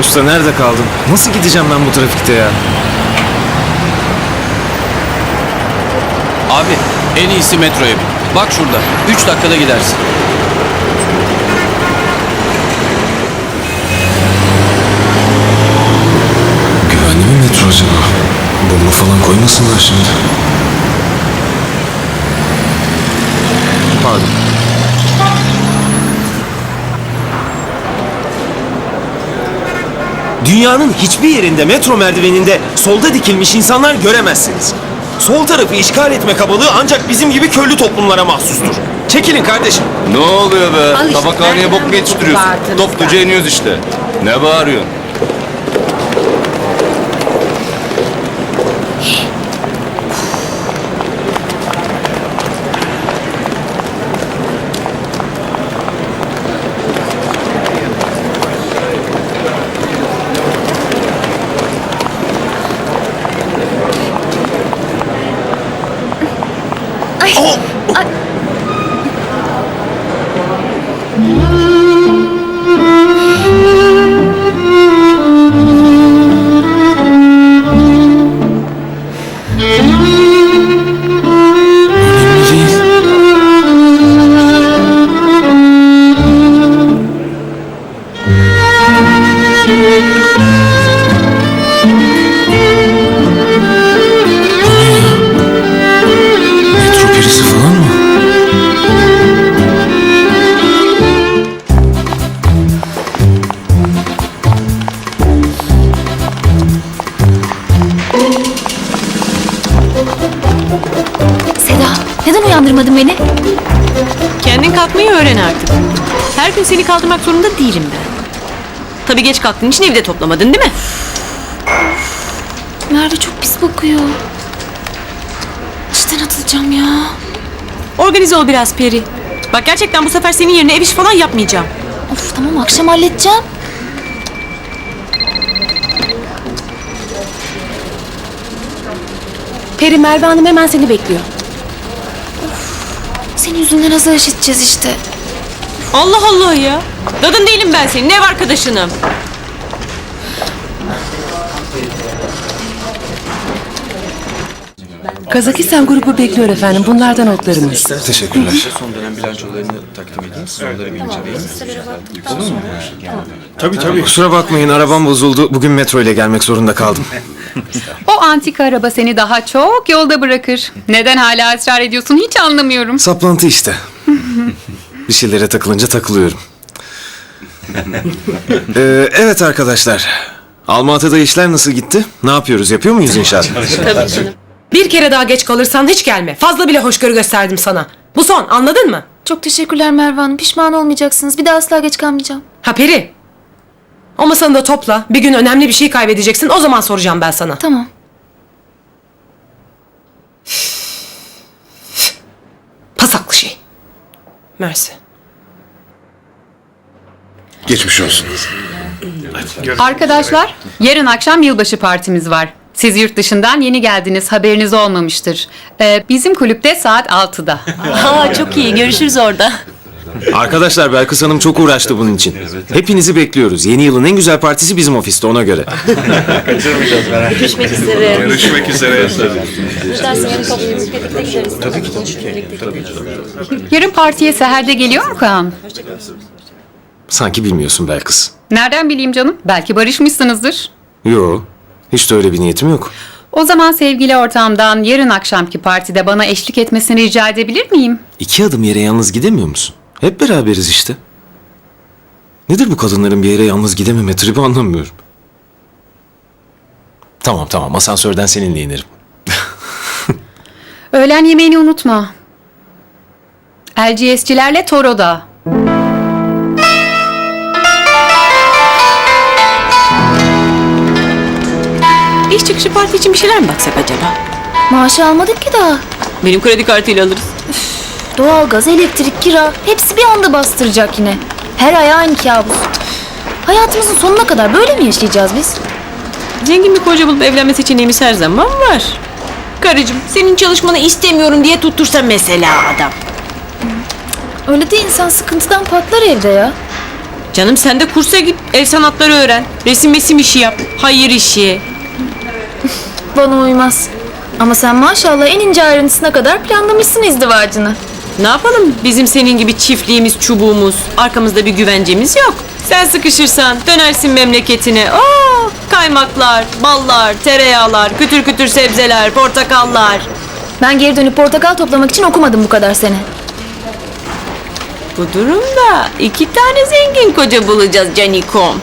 Usta nerede kaldın? Nasıl gideceğim ben bu trafikte ya? Abi en iyisi metroya bin. Bak şurada. 3 dakikada gidersin. Güvenli mi metro acaba? Bomba falan koymasınlar şimdi. Pardon. Dünyanın hiçbir yerinde metro merdiveninde solda dikilmiş insanlar göremezsiniz. Sol tarafı işgal etme kabalığı ancak bizim gibi köylü toplumlara mahsustur. Çekilin kardeşim. Ne oluyor be? Al işte, Tabakhaneye bok mu yetiştiriyorsun? bağırdınız Topluca da. iniyoruz işte. Ne bağırıyorsun? Önemli uyandırmadın beni? Kendin kalkmayı öğren artık. Her gün seni kaldırmak zorunda değilim ben. Tabii geç kalktığın için evde toplamadın değil mi? Merve çok pis bakıyor. İşten atılacağım ya. Organize ol biraz Peri. Bak gerçekten bu sefer senin yerine ev işi falan yapmayacağım. Of tamam akşam halledeceğim. Peri Merve Hanım hemen seni bekliyor. Senin yüzünden azar işiteceğiz işte. Allah Allah ya. Dadın değilim ben senin ev arkadaşınım. Kazakistan grubu bekliyor efendim. Bunlardan notlarımız. Teşekkürler. Son dönem bilançolarını takdim edeyim. Onları bir inceleyin. Tabii tabii. Kusura bakmayın arabam bozuldu. Bugün metro ile gelmek zorunda kaldım. O antika araba seni daha çok yolda bırakır. Neden hala ısrar ediyorsun hiç anlamıyorum. Saplantı işte. Bir şeylere takılınca takılıyorum. Ee, evet arkadaşlar. Almatı'da işler nasıl gitti? Ne yapıyoruz? Yapıyor muyuz inşaat? Bir kere daha geç kalırsan hiç gelme. Fazla bile hoşgörü gösterdim sana. Bu son anladın mı? Çok teşekkürler Merve Hanım. Pişman olmayacaksınız. Bir daha asla geç kalmayacağım. Ha Peri. O masanı da topla. Bir gün önemli bir şey kaybedeceksin. O zaman soracağım ben sana. Tamam. Pasaklı şey. Mersi. Geçmiş olsun. Arkadaşlar yarın akşam yılbaşı partimiz var. Siz yurt dışından yeni geldiniz haberiniz olmamıştır. Ee, bizim kulüpte saat 6'da. Aa çok iyi görüşürüz orada. Arkadaşlar Belkıs Hanım çok uğraştı bunun için. Hepinizi bekliyoruz. Yeni yılın en güzel partisi bizim ofiste ona göre. Görüşmek üzere. Görüşmek üzere. Yarın partiye Seher'de geliyor mu Kaan? Sanki bilmiyorsun Belkıs. Nereden bileyim canım? Belki barışmışsınızdır. Yo. Hiç de öyle bir niyetim yok. O zaman sevgili ortağımdan yarın akşamki partide bana eşlik etmesini rica edebilir miyim? İki adım yere yalnız gidemiyor musun? Hep beraberiz işte. Nedir bu kadınların bir yere yalnız gidememe tribi anlamıyorum. Tamam tamam asansörden seninle inerim. Öğlen yemeğini unutma. LGS'cilerle Toro'da. Çıkışı parti için bir şeyler mi baksak acaba? Maaşı almadık ki daha. Benim kredi kartıyla alırız. Doğalgaz, elektrik, kira hepsi bir anda bastıracak yine. Her ay aynı kabus. Hayatımızın sonuna kadar böyle mi yaşayacağız biz? Zengin bir koca bulup evlenme seçeneğimiz her zaman var. Karıcığım senin çalışmanı istemiyorum diye tuttursa mesela adam. Öyle de insan sıkıntıdan patlar evde ya. Canım sen de kursa git. El sanatları öğren. Resim mesim işi yap. Hayır işi. Bana uymaz. Ama sen maşallah en ince ayrıntısına kadar planlamışsın izdivacını. Ne yapalım? Bizim senin gibi çiftliğimiz, çubuğumuz, arkamızda bir güvencemiz yok. Sen sıkışırsan dönersin memleketine. Oo, kaymaklar, ballar, tereyağlar, kütür kütür sebzeler, portakallar. Ben geri dönüp portakal toplamak için okumadım bu kadar sene. Bu durumda iki tane zengin koca bulacağız Canikom.